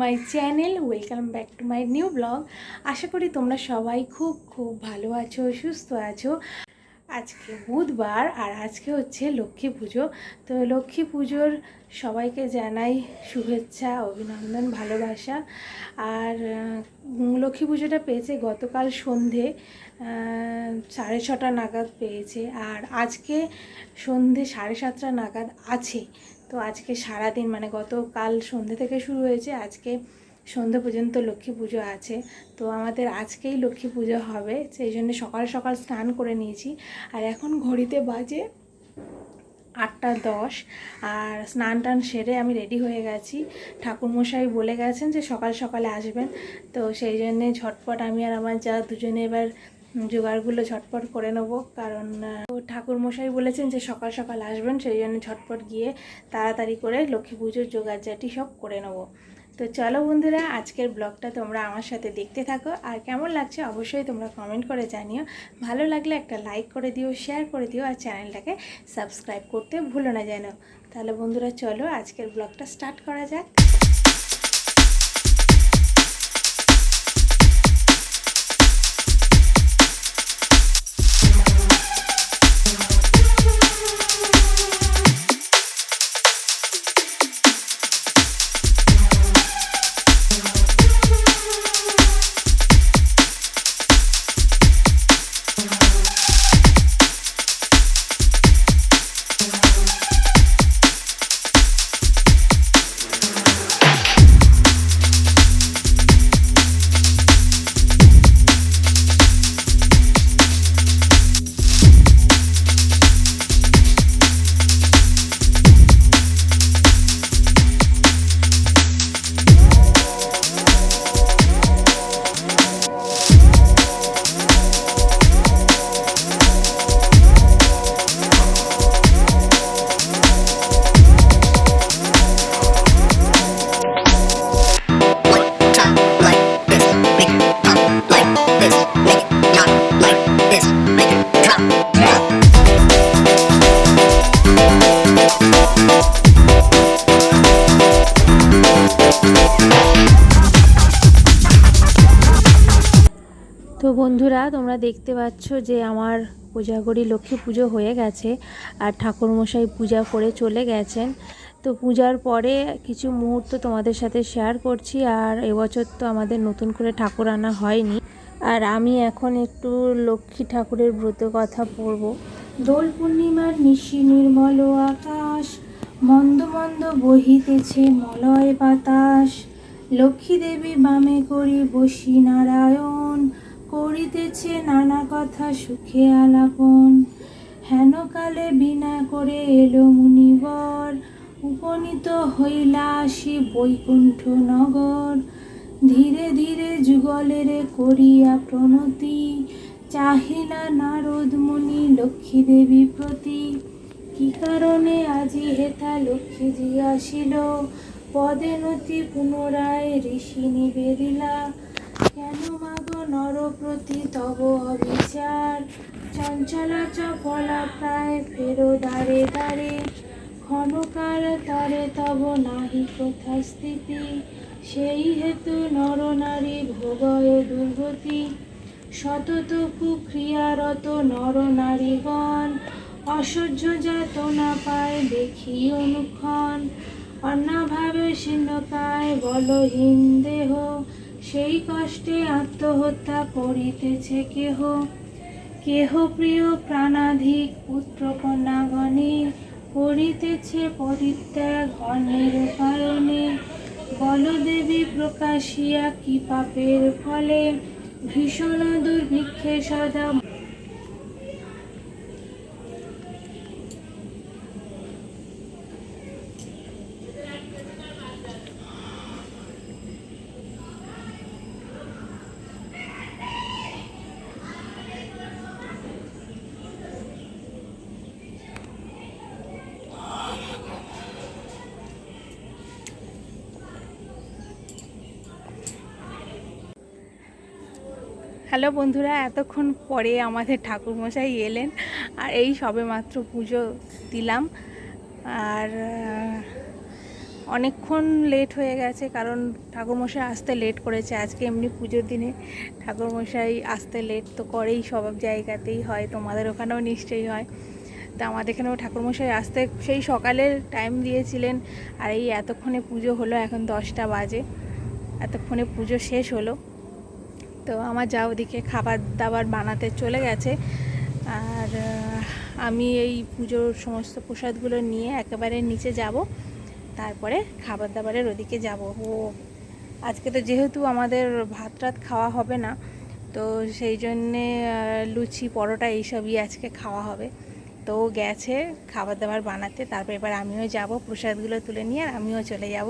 My channel, welcome back to my new blog. আশা করি তোমরা সবাই খুব খুব ভালো আছো, সুস্থ আছো। আজকে বুধবার আর আজকে হচ্ছে লক্ষ্মী পুজো। তো লক্ষ্মী পুজোর সবাইকে জানাই শুভেচ্ছা, অভিনন্দন, ভালোবাসা। আর লক্ষ্মী পুজোটা পেয়েছে গতকাল সন্ধে সাড়ে ছটা নাগাদ পেয়েছে। আর আজকে সন্ধে সাড়ে সাতটা নাগাদ আছে। তো আজকে সারাদিন মানে গতকাল সন্ধে থেকে শুরু হয়েছে, আজকে সন্ধে পর্যন্ত লক্ষ্মী পুজো আছে। তো আমাদের আজকেই লক্ষ্মী পুজো হবে, সেই জন্য সকাল সকাল স্নান করে নিয়েছি। আর এখন ঘড়িতে বাজে আটটা দশ, আর স্নান টান সেরে আমি রেডি হয়ে গেছি। ঠাকুরমশাই বলে গেছেন যে সকাল সকালে আসবেন, তো সেই জন্যে ঝটপট আমি আর আমার যা দুজনে এবার জোগাড়গুলো ঝটপট করে নেব। কারণ আহ, তো ঠাকুরমশাই বলেছেন যে সকাল সকাল আসবেন সেই জন্য ঝটপট গিয়ে তাড়াতাড়ি করে লক্ষ্মী পুজোর জোগাড়জাটি সব করে নেব। তো চলো বন্ধুরা আজকের ব্লগটা তোমরা আমার সাথে দেখতে থাকো। আর কেমন লাগছে অবশ্যই তোমরা কমেন্ট করে জানিও। ভালো লাগলে একটা লাইক করে দিও শেয়ার করে দিও আর চ্যানেলটাকে সাবস্ক্রাইব করতে ভুলো না যেন। তাহলে বন্ধুরা চলো আজকের ব্লগটা স্টার্ট করা যাক। দেখতে পাচ্ছ যে আমার পূজাগরি লক্ষ্মী পুজো হয়ে গেছে আর ঠাকুরমশাই পূজা করে চলে গেছেন। তো পূজার পরে কিছু মুহূর্ত তোমাদের সাথে শেয়ার করছি আর এবছর তো আমাদের নতুন করে ঠাকুর আনা হয়নি। আর আমি এখন একটু লক্ষ্মী ঠাকুরের ব্রত কথা পড়ব। দোল পূর্ণিমার নিশি নির্মল আকাশ, মন্দ মন্দ বহিতেছে মলয় বাতাস। লক্ষ্মী দেবী বামে করি বসি নারায়ণ করিতেছে নানা কথা সুখে আলাপন। হেন কালে বিনা করে এলো মুনিবর, উপনীত হইলা আসি বৈকুণ্ঠ নগর। ধীরে ধীরে যুগলেরে করিয়া প্রণতি চাহিলা নারদ মুনি লক্ষ্মী দেবী প্রতি। কি কারণে আজি হেথা লক্ষ্মীজি আসিল? পদে নতি পুনরায় ঋষি নিবেদিলা। কেন মাগ নরপ্রতি তব অবিচার? চঞ্চলা চপলা প্রায় ফেরো দাঁড়ে দাঁড়ে ক্ষণকার তরে তব নাহি কোথা স্থিতি। সেই হেতু নরনারী ভোগয় দুর্গতি। শতত কুক্রিয়ারত নরনারীগণ অসহ্য যাতনা পায় দেখি অনুক্ষণ। অন্যভাবে শীর্ণকায় বলহীন দেহ সেই কষ্টে আত্মহত্যা করিতেছে কেহ। কেহ প্রিয় প্রাণাধিক পুত্র কন্যাগণে করিতেছে পরিত্যাগ অন্যের কারণে। বলদেবী প্রকাশিয়া কি পাপের ফলে ভীষণ দুর্ভিক্ষে সদা হ্যালো বন্ধুরা, এতক্ষণ পরে আমাদের ঠাকুরমশাই এলেন আর এই সবে মাত্র পুজো দিলাম। আর অনেকক্ষণ লেট হয়ে গেছে কারণ ঠাকুরমশাই আসতে লেট করেছে। আজকে এমনি পুজোর দিনে ঠাকুরমশাই আসতে লেট তো করেই সব জায়গাতেই হয়, তোমাদের ওখানেও নিশ্চয়ই হয়। তা আমাদের এখানেও ঠাকুরমশাই আসতে সেই সকালের টাইম দিয়েছিলেন আর এই এতক্ষণে পুজো হলো, এখন দশটা বাজে। এতক্ষণে পুজো শেষ হলো। তো আমার যা ওদিকে খাবার দাবার বানাতে চলে গেছে। আর আমি এই পুজোর সমস্ত প্রসাদগুলো নিয়ে একেবারে নিচে যাব। তারপরে খাবার দাবারের ওদিকে যাব। ও, আজকে তো যেহেতু আমাদের ভাত টাত খাওয়া হবে না, তো সেই জন্যে লুচি, পরোটা এইসবই আজকে খাওয়া হবে। তো গেছে খাবার দাবার বানাতে, তারপর এবার আমিও যাব, প্রসাদগুলো তুলে নিয়ে আর আমিও চলে যাব।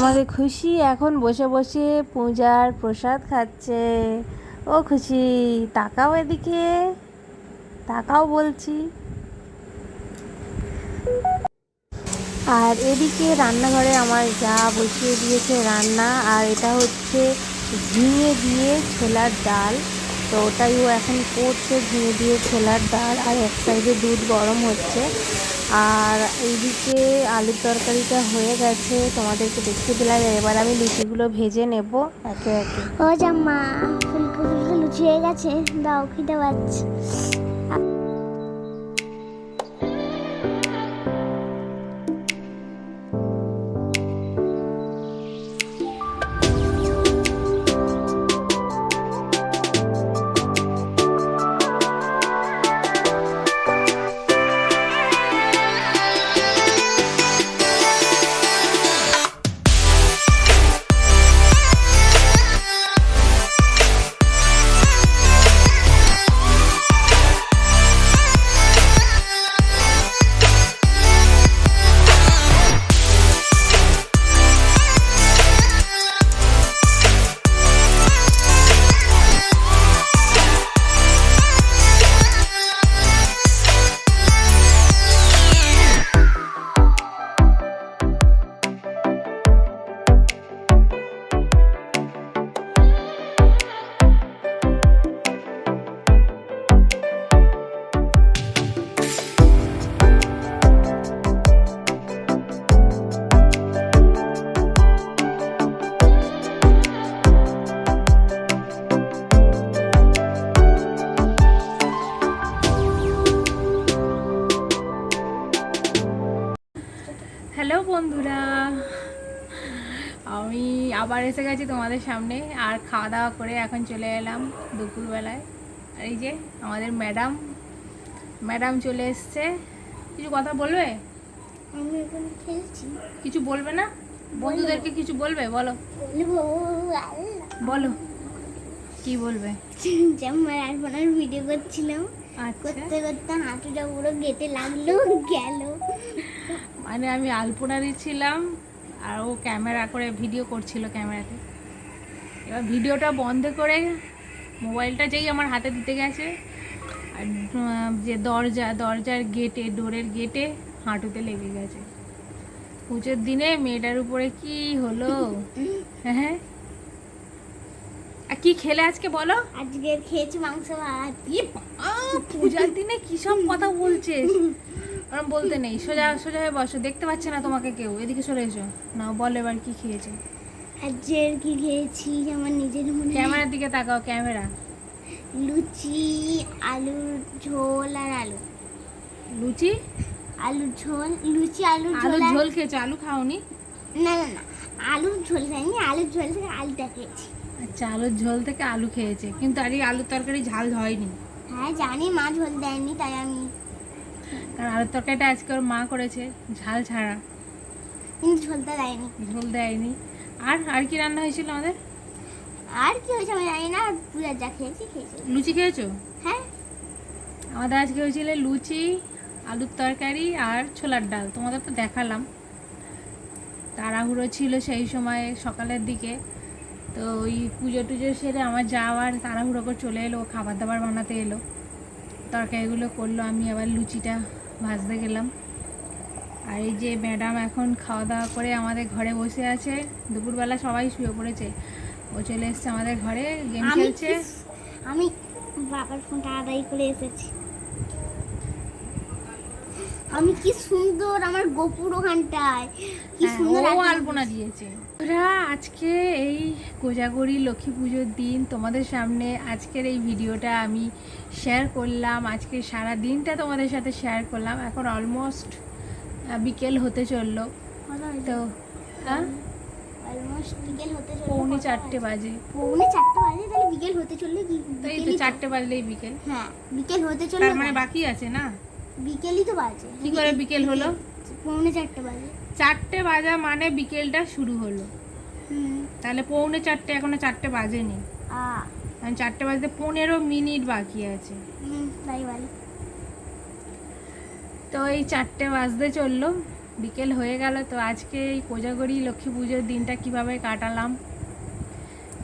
আমাদের খুশি, এখন বসে বসে পূজার প্রসাদ খাচ্ছে। ও খুশি, তাকাও এদিকে, তাকাও বলছি। আর এদিকে রান্নাঘরে আমার যা বসিয়ে দিয়েছে রান্না, আর এটা হচ্ছে ঝিঙে দিয়ে ছোলার ডাল। তো ওটাই ও এখন করছে, ঝিঙে দিয়ে ছোলার ডাল, আর এক সাইডে দুধ গরম হচ্ছে। আর এইদিকে আলুর তরকারিটা হয়ে গেছে, তোমাদেরকে দেখতে দিলাম। এবার আমি লুচিগুলো ভেজে নেব একে একে। ও জাম্মা ফুলকো লুচি হয়ে গেছে, দাও খিদে পাচ্ছে। বন্ধুরা। আমি আবার এসে গেছি তোমাদের সামনে। আর খাওয়া দাওয়া করে এখন চলে এলাম দুপুরবেলায়। আর এই যে আমাদের ম্যাডাম ম্যাডাম চলে এসছে। কিছু কথা বলবে? আমি এখন খেলছি। কিছু বলবে না? বন্ধুদেরকে কিছু বলবে? বলো। বলো। কি বলবে? আর ভিডিও করছিলাম। আচ্ছা। করতে করতে হাঁটুটা পুরো গেটে লাগল গেল। মানে আমি আলপনা দিচ্ছিলাম আর ও ক্যামেরা করে ভিডিও করছিল ক্যামেরাতে। এবার ভিডিওটা বন্ধ করে মোবাইলটা যেই আমার হাতে দিতে গেছে আর যে দরজা দরজার গেটে ডোরের গেটে হাঁটুতে লেগে গেছে। পুজোর দিনে মেয়েটার উপরে কি হলো? হ্যাঁ আর কি খেলে আজকে বলো? আজকে খেয়েছি মাংস ভাত। ইয়ে পূজার দিনে কি সব কথা বলছে? ওরম বলতে নেই সোজা সোজা হয়ে বসো দেখতে পাচ্ছে না তোমাকে কেউ। এদিকে সরে এসো। না বল এবার কি খেয়েছে। আজকের কি খেয়েছি আমার নিজের মনে ক্যামেরার দিকে তাকাও ক্যামেরা। লুচি আলুর ঝোল আর আলু। লুচি? আলুর ঝোল লুচি আলুর আলু ঝোল আর- ঝোল খেয়েছো? আলু খাওনি? না না না আলুর ঝোল খাইনি আলুর ঝোল থেকে আলুটা খেয়েছি। আচ্ছা আলুর ঝোল থেকে আলু খেয়েছে কিন্তু আর এই আলুর তরকারি ঝাল হয়নি। হ্যাঁ জানি মা ঝোল দেয়নি তাই আমি কারণ আলুর তরকারিটা আজকে ওর মা করেছে ঝাল ছাড়া। কিন্তু ঝোলটা দেয়নি। ঝোল দেয়নি। আর আর কি রান্না হয়েছিল আমাদের? আর কি হয়েছে আমি জানি না পূজার যা খেয়েছি খেয়েছি। লুচি খেয়েছো? হ্যাঁ। আমাদের আজকে হয়েছিল লুচি আলুর তরকারি আর ছোলার ডাল। তোমাদের তো দেখালাম। তাড়াহুড়ো ছিল সেই সময় সকালের দিকে। তো ওই পুজো টুজো সেরে আমার যা আবার তাড়াহুড়ো করে চলে এলো খাবার দাবার বানাতে এলো। তরকারিগুলো করল আমি আবার লুচিটা ভাজতে গেলাম। আর এই যে ম্যাডাম এখন খাওয়া দাওয়া করে আমাদের ঘরে বসে আছে দুপুরবেলা সবাই শুয়ে পড়েছে। ও চলে এসছে আমাদের ঘরে গেম খেলছে। আমি বাবার ফোনটা আদায় করে এসেছি। আমি কি সুন্দর আমার গোপুর ওখানটায়। কি হ্যাঁ, সুন্দর আলপনা দিয়েছে। ওরা আজকে এই কোজাগরি লক্ষ্মী পুজোর দিন। তোমাদের সামনে আজকের এই ভিডিওটা আমি শেয়ার করলাম। আজকে সারা দিনটা তোমাদের সাথে শেয়ার করলাম। এখন অলমোস্ট বিকেল হতে চলল। তো হ্যাঁ? অলমোস্ট বিকেল হতে চলল। পৌনে চারটে বাজে? বাজে। পৌনে চারটে বাজে তাহলে বিকেল হতে চললে কি তো এই তো বিকেলই তো। চারটে বাজলেই বিকেল। হ্যাঁ বিকেল হতে চললে মানে বাকি আছে না? বিকেলই তো বাজে। কি করে বিকেল হলো? পৌনে চারটে বাজে। চারটে বাজা মানে বিকেলটা শুরু হলো। তাহলে পৌনে চারটে এখনও চারটে বাজেনি। আ। মানে চারটে বাজতে পনেরো মিনিট বাকি আছে। তো এই চারটে বাজতে চলল বিকেল হয়ে গেল। তো আজকে এই কোজাগরি লক্ষ্মী পুজোর দিনটা কীভাবে কাটালাম?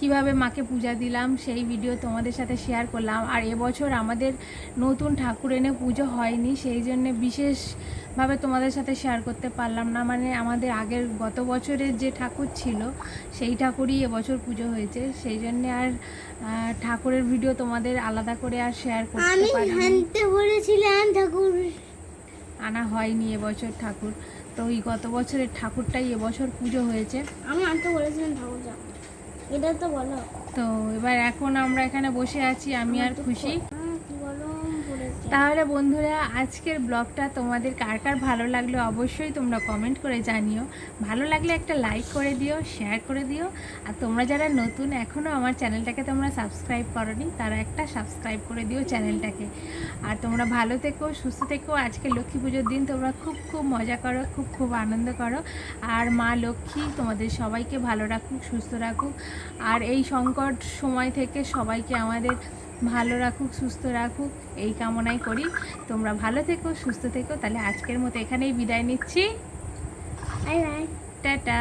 কীভাবে মাকে পূজা দিলাম সেই ভিডিও তোমাদের সাথে শেয়ার করলাম। আর এবছর আমাদের নতুন ঠাকুর এনে পুজো হয়নি সেই জন্য বিশেষভাবে তোমাদের সাথে শেয়ার করতে পারলাম না। মানে আমাদের আগের গত বছরের যে ঠাকুর ছিল সেই ঠাকুরই এবছর পুজো হয়েছে। সেই জন্য আর ঠাকুরের ভিডিও তোমাদের আলাদা করে আর শেয়ার করতে বলেছিলাম ঠাকুর। আনা হয়নি এবছর ঠাকুর। তো ওই গত বছরের ঠাকুরটাই এবছর পুজো হয়েছে। আমি আনতে বলেছিলাম ঠাকুর এটা তো বলো। তো এবার এখন আমরা এখানে বসে আছি আমি আর খুশি। তাহলে বন্ধুরা, আজকের ব্লগটা তোমাদের কার কার ভালো লাগল অবশ্যই তোমরা কমেন্ট করে জানিও। ভালো লাগলে একটা লাইক করে দিও শেয়ার করে দিও। আর তোমরা যারা নতুন এখনও আমার চ্যানেলটাকে তোমরা সাবস্ক্রাইব করনি, তারা একটা সাবস্ক্রাইব করে দিও চ্যানেলটাকে। আর তোমরা ভালো থেকো, সুস্থ থেকো। আজকে লক্ষ্মী পুজোর দিন তোমরা খুব খুব মজা করো, খুব খুব আনন্দ করো। আর মা লক্ষ্মী তোমাদের সবাইকে ভালো রাখুক, সুস্থ রাখুক। আর এই সংকট সময় থেকে সবাইকে আমাদের ভালো রাখুক সুস্থ রাখুক এই কামনাই করি। তোমরা ভালো থেকো সুস্থ থেকো। তাহলে আজকের মতো এখানেই বিদায় নিচ্ছি। টাটা।